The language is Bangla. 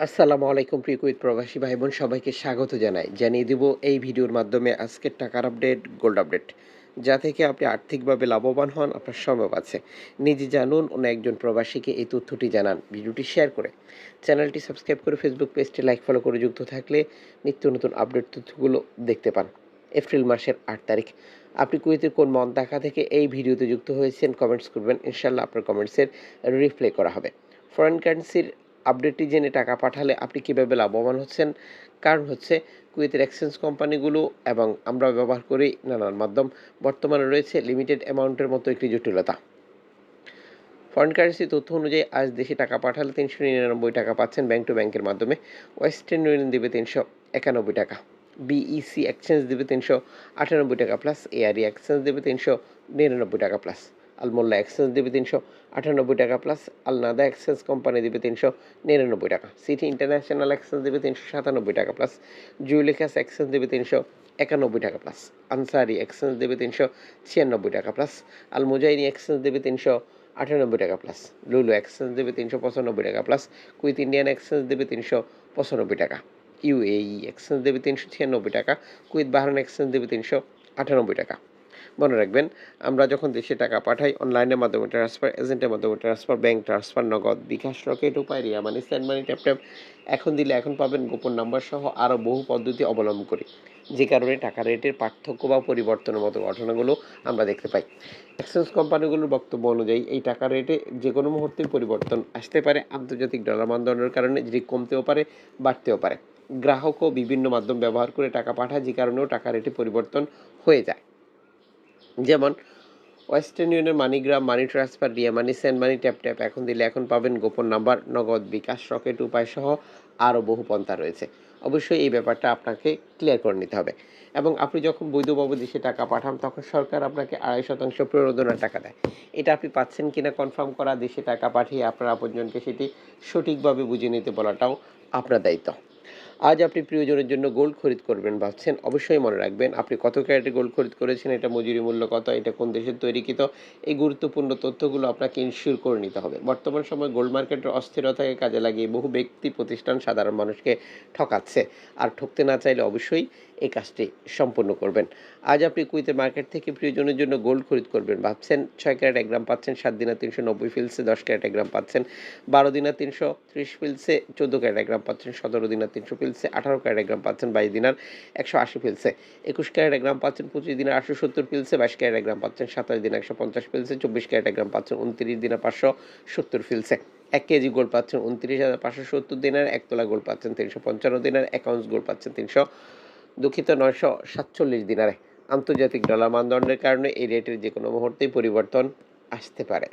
আসসালামু আলাইকুম, প্রিয় প্রবাসী ভাই বোন সবাইকে স্বাগত জানাই। জানিয়ে দিব এই ভিডিওর মাধ্যমে আজকের টাকার আপডেট, গোল্ড আপডেট। যা থেকে আপনি আর্থিকভাবে লাভবান হন, আপনার সম্ভব আছে। নিজে জানুন, অন্য একজন প্রবাসীকে এই তথ্যটি জানান, ভিডিওটি শেয়ার করে। চ্যানেলটি সাবস্ক্রাইব করে ফেসবুক পেজটি লাইক, ফলো করে যুক্ত থাকলে নিত্য নতুন আপডেট তথ্যগুলো দেখতে পান। এপ্রিল মাসের আট তারিখ। আপনি কুয়েতের কোন মন দেখা থেকে এই ভিডিওতে যুক্ত হয়েছেন, কমেন্টস করবেন। ইনশাল্লাহ আপনার কমেন্টসের রিপ্লাই করা হবে। ফরেন কারেন্সির আপডেটটি জেনে টাকা পাঠালে আপনি কীভাবে লাভবান হচ্ছেন? কারণ হচ্ছে কুয়েতের এক্সচেঞ্জ কোম্পানিগুলো এবং আমরা ব্যবহার করি নানান মাধ্যম। বর্তমানে রয়েছে লিমিটেড অ্যামাউন্টের মতো একটি জটিলতা। ফরেন কারেন্সি তথ্য অনুযায়ী আজ দেশে টাকা পাঠালে তিনশো নিরানব্বই টাকা পাচ্ছেন ব্যাংক টু ব্যাংকের মাধ্যমে। ওয়েস্টার্ন ইউনিয়ন দেবে তিনশো একানব্বই টাকা। বিইসি এক্সচেঞ্জ দেবে তিনশো আটানব্বই টাকা প্লাস এআরই এক্সচেঞ্জ দেবে তিনশো নিরানব্বই টাকা প্লাস। আলমোল্লা এক্সচেঞ্জ দেবে তিনশো আটানব্বই টাকা প্লাস আলনাদা এক্সচেঞ্জ কোম্পানি দেবে তিনশো নিরানব্বই টাকা সিটি ইন্টারন্যাশনাল এক্সচেঞ্জ দেবে তিনশো সাতানব্বই টাকা প্লাস জুয়েলিকাস এক্সচেঞ্জ দেবে তিনশো একানব্বই টাকা প্লাস আনসারি এক্সচেঞ্জ দেবে তিনশো ছিয়ানব্বই টাকা প্লাস আল মুজাইনি এক্সচেঞ্জ দেবে তিনশো আটানব্বই টাকা প্লাস লুলু এক্সচেঞ্জ দেবে তিনশো পঁচানব্বই টাকা প্লাস কুইথ ইন্ডিয়ান এক্সচেঞ্জ দেবে তিনশো পঁচানব্বই টাকা ইউএই এক্সচেঞ্জ দেবে তিনশো ছিয়ানব্বই টাকা কুইথ বাহারান এক্সচেঞ্জ দেবে তিনশো আটানব্বই টাকা মনে রাখবেন, আমরা যখন দেশে টাকা পাঠাই অনলাইনের মাধ্যমে ট্রান্সফার এজেন্টের মাধ্যমে transfer bank transfer Nagad, bKash Rocket Upay Ria money send money tap tap এখন দিলে এখন পাবেন গোপন নাম্বার সহ আরও বহু পদ্ধতি অবলম্বন করি। যে কারণে টাকা রেটের পার্থক্য বা পরিবর্তনের মতো ঘটনাগুলো আমরা দেখতে পাই। এক্সচেঞ্জ কোম্পানিগুলোর বক্তব্য অনুযায়ী, এই টাকা রেটে যে কোনো মুহূর্তে পরিবর্তন আসতে পারে, আন্তর্জাতিক ডলার মানদণ্ডের কারণে যেটি কমতেও পারে, বাড়তেও পারে। গ্রাহকও বিভিন্ন মাধ্যম ব্যবহার করে টাকা পাঠায়, যে কারণেও টাকা রেটে পরিবর্তন হয়ে যায়। যেমন ওয়েস্টার্ন ইউনিয়নের MoneyGram money transfer Ria money send money tap tap এখন দিলে এখন পাবেন গোপন নাম্বার, নগদ বিকাশ, রকেট, উপায় সহ আরও বহু পন্থা রয়েছে। অবশ্যই এই ব্যাপারটা আপনাকে ক্লিয়ার করে নিতে হবে। এবং আপনি যখন বৈধভাবে দেশে টাকা পাঠান, তখন সরকার আপনাকে আড়াই শতাংশ প্রণোদনার টাকা দেয়। এটা আপনি পাচ্ছেন কিনা কনফার্ম করা, দেশে টাকা পাঠিয়ে আপনার আপনজনকে সেটি সঠিকভাবে বুঝে নিতে বলাটাও আপনার দায়িত্ব। আজ আপনি প্রিয়জনের জন্য গোল্ড খরিদ করবেন ভাবছেন, অবশ্যই মনে রাখবেন আপনি কত ক্যারেটে গোল্ড খরিদ করেছেন, এটা মজুরি মূল্য কত, এটা কোন দেশের তৈরিকৃত, এই গুরুত্বপূর্ণ তথ্যগুলো আপনাকে ইনশিওর করে নিতে হবে। বর্তমান সময় গোল্ড মার্কেটের অস্থিরতাকে কাজে লাগিয়ে বহু ব্যক্তি, প্রতিষ্ঠান, সাধারণ মানুষকে ঠকাচ্ছে। আর ঠকতে না চাইলে অবশ্যই এই কাজটি সম্পূর্ণ করবেন। আজ আপনি কুইতে মার্কেট থেকে প্রিয়জনের জন্য গোল্ড খরিদ করবেন। ভাবছেন ছয় ক্যারেট এক গ্রাম পাচ্ছেন, সাত দিনা তিনশো নব্বই ফিলসে দশ ক্যারেট এক গ্রাম পাচ্ছেন, বারো দিনা তিনশো ত্রিশ ফিলসে চোদ্দ ক্যারেট এক গ্রাম পাচ্ছেন, সতেরো দিনা তিনশো ফিলসে আঠারো ক্যারেট এক গ্রাম পাচ্ছেন, বাইশ দিনার একশো আশি ফিলসে একুশ ক্যারেট এক গ্রাম পাচ্ছেন, পঁচিশ দিনের আটশো সত্তর ফিলসে বাইশ ক্যারেট এক গ্রাম পাচ্ছেন, সাতাশ দিন একশো পঞ্চাশ ফিলসে চব্বিশ ক্যারেট এক গ্রাম পাচ্ছেন, উনত্রিশ দিনে পাঁচশো সত্তর ফিলসে এক কেজি গোল্ড পাচ্ছেন, উনত্রিশ হাজার পাঁচশো সত্তর দিনের এক তোলা গোল্ড পাচ্ছেন, তিনশো পঞ্চান্ন দিনের এক গোল্ড পাচ্ছেন, তিনশো দুঃখিত, নয়শো সাতচল্লিশ দিনারে আন্তর্জাতিক ডলার মানদণ্ডের কারণে এই রেটের যে কোনো মুহূর্তেই পরিবর্তন আসতে পারে।